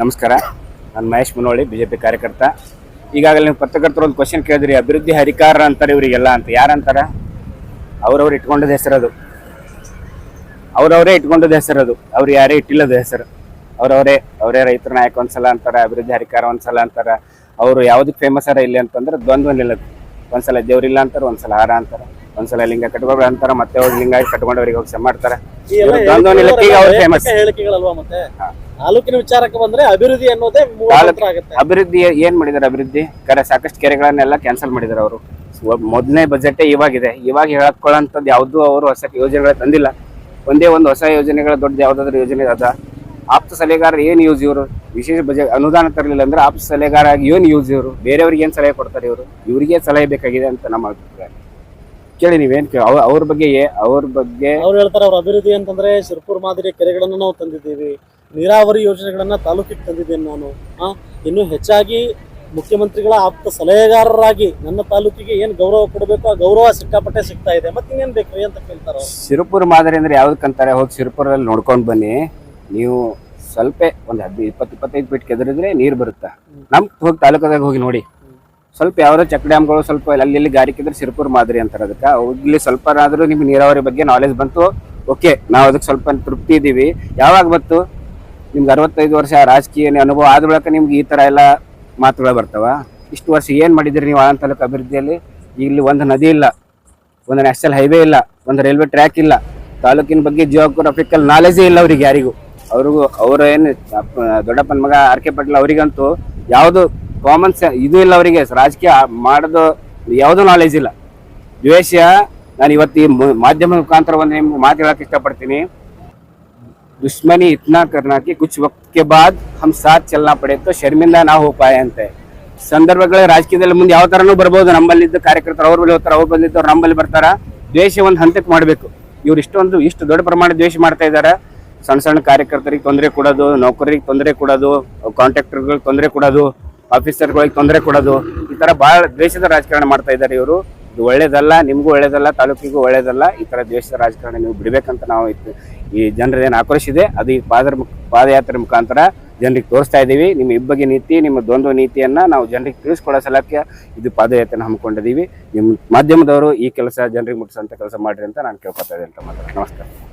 ನಮಸ್ಕಾರ. ನಾನು Mahesh Munoli B J P ಕಾರ್ಯಕರ್ತ. ಈಗಾಗಲೇ ನೀವು ಪತ್ರಕರ್ತರು ಒಂದು ಕ್ವಶನ್ ಕೇಳಿದ್ರಿ ಅಭಿವೃದ್ಧಿ ಹರಿಕಾರ ಅಂತಾರೆ ಇವರಿಗೆಲ್ಲ ಅಂತ. ಯಾರಂತಾರ ಅವ್ರವ್ರು ಇಟ್ಕೊಂಡದ ಹೆಸರದು ಅವ್ರವರೇ ಇಟ್ಕೊಂಡದ ಹೆಸರದು ಅವ್ರು ಯಾರೇ ಇಟ್ಟಿಲ್ಲದ ಹೆಸರು. ಅವ್ರವರೇ ಅವರೇ ರೈತರ ನಾಯಕ ಒಂದ್ಸಲ ಅಂತಾರ ಅಭಿವೃದ್ಧಿ ಹರಿಕಾರ ಒಂದ್ಸಲ ಅಂತಾರ. ಅವರು ಯಾವುದಕ್ಕೆ ಫೇಮಸ್ ಅರ ಇಲ್ಲ ಅಂತಂದ್ರೆ ದ್ವಂದ್ವ ನಿಲ್ಲದು. ಒಂದ್ಸಲ ದೇವ್ರಿಲ್ಲ ಅಂತಾರೆ ಒಂದ್ಸಲ ಹಾರ ಅಂತಾರೆ. ಒಂದ್ಸಲ ಲಿಂಗ ಕಟ್ಕೊಬೇಡ ಅಂತಾರ ಮತ್ತೆ ಅವ್ರು ಲಿಂಗ ಕಟ್ಕೊಂಡವ್ರಿಗೆ ಹೋಗಿ ಮಾಡ್ತಾರ. ದ್ವಂದ್ವ ನಿಲ್ಲಕ್ಕಿಗೆ ಅವ್ರು ಫೇಮಸ್ ತಾಲೂಕಿನ ವಿಚಾರಕ್ಕೆ ಬಂದ್ರೆ ಅಭಿವೃದ್ಧಿ ಅನ್ನೋದೇ ಆಗುತ್ತೆ. ಅಭಿವೃದ್ಧಿ ಏನ್ ಮಾಡಿದಾರೆ ಅಭಿವೃದ್ಧಿ? ಕರೆ ಸಾಕಷ್ಟು ಕೆರೆಗಳನ್ನೆಲ್ಲ ಕ್ಯಾನ್ಸಲ್ ಮಾಡಿದಾರೆ ಅವರು. ಮೊದಲನೇ ಬಜೆಟ್ ಇವಾಗಿದೆ. ಇವಾಗ ಹೇಳಕೊಳ್ಳೋಂಥದ್ದು ಯಾವ್ದು ಅವರು ಹೊಸ ಯೋಜನೆಗಳು ತಂದಿಲ್ಲ. ಒಂದೇ ಒಂದು ಹೊಸ ಯೋಜನೆಗಳ ದೊಡ್ಡ ಯಾವ್ದಾದ್ರು ಯೋಜನೆ ಅದ. ಆಪ್ತ ಸಲಹೆಗಾರ ಏನ್ ಯೂಸ್ ಇವರು? ವಿಶೇಷ ಬಜೆಟ್ ಅನುದಾನ ತರಲಿಲ್ಲ ಅಂದ್ರೆ ಆಪ್ತ ಸಲಹೆಗಾರ ಏನ್ ಯೂಸ್ ಇವರು? ಬೇರೆಯವ್ರಿಗೆ ಏನ್ ಸಲಹೆ ಕೊಡ್ತಾರೆ ಇವರು? ಇವರಿಗೆ ಸಲಹೆ ಬೇಕಾಗಿದೆ ಅಂತ ನಮ್ಮ ಅಭಿಪ್ರಾಯ. ಕೇಳಿ ನೀವೇನ್ ಅವ್ರ ಬಗ್ಗೆ ಅವ್ರ ಬಗ್ಗೆ ಅವ್ರು ಹೇಳ್ತಾರೆ ಅವ್ರ ಅಭಿವೃದ್ಧಿ ಅಂತಂದ್ರೆ ಶಿರ್ಪುರ್ ಮಾದರಿ ಕೆರೆಗಳನ್ನು ನಾವು ತಂದಿದ್ದೀವಿ. ನೀರಾವರಿ ಯೋಜನೆಗಳನ್ನ ತಾಲೂಕಿಗೆ ತಂದಿದ್ದೇನೆ ನಾನು. ಆ ಇನ್ನು ಹೆಚ್ಚಾಗಿ ಮುಖ್ಯಮಂತ್ರಿಗಳ ಆಪ್ತ ಸಲಹೆಗಾರರಾಗಿ ನನ್ನ ತಾಲೂಕಿಗೆ ಏನ್ ಗೌರವ ಕೊಡಬೇಕು ಆ ಗೌರವ ಸಿಕ್ಕಾಪಟ್ಟೆ ಸಿಗ್ತಾ ಇದೆ. ಮತ್ತೆ ಇನ್ನೇನ್ ಬೇಕು ಅಂತ ಕೇಳ್ತಾರೆ ಶಿರ್ಪುರ್ ಮಾದರಿ ಅಂದ್ರೆ ಯಾವ್ದಕ್ಕಂತಾರೆ ಹೋಗಿ ಸಿರುಪುರಲ್ಲಿ ನೋಡ್ಕೊಂಡ್ ಬನ್ನಿ. ನೀವು ಸ್ವಲ್ಪ ಒಂದು ಹದಿನೈದು ಇಪ್ಪತ್ತು ಇಪ್ಪತ್ತೈದು ಫೀಟ್ ಕೆದರಿದ್ರೆ ನೀರು ಬರುತ್ತೆ? ನಮ್ ಹೋಗಿ ತಾಲೂಕದಾಗ ಹೋಗಿ ನೋಡಿ. ಸ್ವಲ್ಪ ಯಾವ್ದೋ ಚೆಕ್ ಡ್ಯಾಮ್ಗಳು ಸ್ವಲ್ಪ ಅಲ್ಲಿ ಇಲ್ಲಿ ಗಾರಿಕಿದ್ರೆ ಸಿರ್ಪುರ್ ಮಾದರಿ ಅಂತಾರೆ ಅದಕ್ಕೆ. ಇಲ್ಲಿ ಸ್ವಲ್ಪ ಆದ್ರೂ ನಿಮ್ಗೆ ನೀರಾವರಿ ಬಗ್ಗೆ ನಾಲೆಜ್ ಬಂತು ಓಕೆ ನಾವು ಅದಕ್ಕೆ ಸ್ವಲ್ಪ ತೃಪ್ತಿ ಇದ್ದೀವಿ ಯಾವಾಗ ಬಂತು? ನಿಮ್ಗೆ ಅರವತ್ತೈದು ವರ್ಷ ರಾಜಕೀಯ ಅನುಭವ ಆದ ಬಳಿಕ ನಿಮ್ಗೆ ಈ ತರ ಎಲ್ಲ ಮಾತುಗಳು ಬರ್ತಾವ? ಇಷ್ಟು ವರ್ಷ ಏನು ಮಾಡಿದ್ರಿ ನೀವು ಆ ತಾಲೂಕು ಅಭಿವೃದ್ಧಿಯಲ್ಲಿ? ಇಲ್ಲಿ ಒಂದು ನದಿ ಇಲ್ಲ, ಒಂದು ನ್ಯಾಷನಲ್ ಹೈವೇ ಇಲ್ಲ, ಒಂದು ರೈಲ್ವೆ ಟ್ರ್ಯಾಕ್ ಇಲ್ಲ, ತಾಲೂಕಿನ ಬಗ್ಗೆ ಜಿಯೋಗ್ರಫಿಕಲ್ ನಾಲೆಜೇ ಇಲ್ಲ ಅವ್ರಿಗೆ ಯಾರಿಗೂ. ಅವ್ರಿಗೂ, ಅವರು ಏನು ದೊಡ್ಡಪ್ಪನ ಮಗ ಆರ್ ಕೆ ಪಟೇಲ್ ಅವರಿಗಂತೂ ಯಾವುದು ಕಾಮನ್ ಇದು ಇಲ್ಲ ಅವರಿಗೆ ರಾಜಕೀಯ ಮಾಡೋದು ಯಾವುದೂ ನಾಲೆಜ್ ಇಲ್ಲ ದ್ವೇಷ ನಾನು ಇವತ್ತು ಈ ಮು- ಮಾಧ್ಯಮ ಮುಖಾಂತರ ಒಂದು ನಿಮ್ಗೆ ಮಾತು ಹೇಳಕ್ ಇಷ್ಟಪಡ್ತೀನಿ दुश्मनी इतना करना कि कुछ वक्त के बाद हम साथ चलना पड़े तो शर्मिंदा ना हो पाए ಅಂತೆ ಸಂದರ್ಭಗಳ ರಾಜಕೀಯದಲ್ಲಿ ಮುಂದೆ ಯಾವ ತರನೂ ಬರ್ಬೋದು ನಮ್ಮಲ್ಲಿದ್ದ ಕಾರ್ಯಕರ್ತರು ಅವ್ರ ಬಳಿ ಹೋಗ್ತಾರೆ ಅವ್ರು ಬಂದಿದ್ದವ್ರು ನಮ್ಮಲ್ಲಿ ಬರ್ತಾರ ದ್ವೇಷ ಒಂದು ಹಂತಕ್ಕೆ ಮಾಡಬೇಕು ಇವ್ರು ಇಷ್ಟೊಂದು ಇಷ್ಟು ದೊಡ್ಡ ಪ್ರಮಾಣ ದ್ವೇಷ ಮಾಡ್ತಾ ಇದ್ದಾರೆ ಸಣ್ಣ ಸಣ್ಣ ಕಾರ್ಯಕರ್ತರಿಗೆ ತೊಂದರೆ ಕೊಡೋದು ನೌಕರರಿಗೆ ತೊಂದರೆ ಕೊಡೋದು ಕಾಂಟ್ರಾಕ್ಟರ್ಗಳಿಗೆ ತೊಂದರೆ ಕೊಡೋದು ಆಫೀಸರ್ಗಳಿಗೆ ತೊಂದರೆ ಕೊಡೋದು, ಈ ಥರ ಬಹಳ ದ್ವೇಷದ ರಾಜಕಾರಣ ಮಾಡ್ತಾ ಇದ್ದಾರೆ ಇವರು. ಇದು ಒಳ್ಳೇದಲ್ಲ, ನಿಮಗೂ ಒಳ್ಳೇದಲ್ಲ, ತಾಲೂಕಿಗೂ ಒಳ್ಳೇದಲ್ಲ, ಈ ಥರ ದ್ವೇಷದ ರಾಜಕಾರಣ ನೀವು ಬಿಡಬೇಕಂತ ನಾವು ಇತ್ತು- ಈ ಜನರದೇನು ಆಕ್ರೋಶ ಇದೆ ಅದು ಈ ಪಾದರ ಪಾದಯಾತ್ರೆ ಮುಖಾಂತರ ಜನರಿಗೆ ತೋರಿಸ್ತಾ ಇದ್ದೀವಿ. ನಿಮ್ಮ ಇಬ್ಬಗೆ ನೀತಿ, ನಿಮ್ಮ ದ್ವಂದ್ವ ನೀತಿಯನ್ನ ನಾವು ಜನರಿಗೆ ತಿಳಿಸ್ಕೊಡೋ ಸಲಕ್ಕೆ ಇದು ಪಾದಯಾತ್ರೆ ಹಮ್ಮಿಕೊಂಡಿದ್ದೀವಿ. ನಿಮ್ಮ ಮಾಧ್ಯಮದವರು ಈ ಕೆಲಸ, ಜನರಿಗೆ ಮುಟ್ಟಿಸೋಂಥ ಕೆಲಸ ಮಾಡಿರಿ ಅಂತ ನಾನು ಕೇಳ್ಕೊತಾ ಇದ್ದೇನೆ ಅಂತ ಮಾತ್ರ. ನಮಸ್ಕಾರ.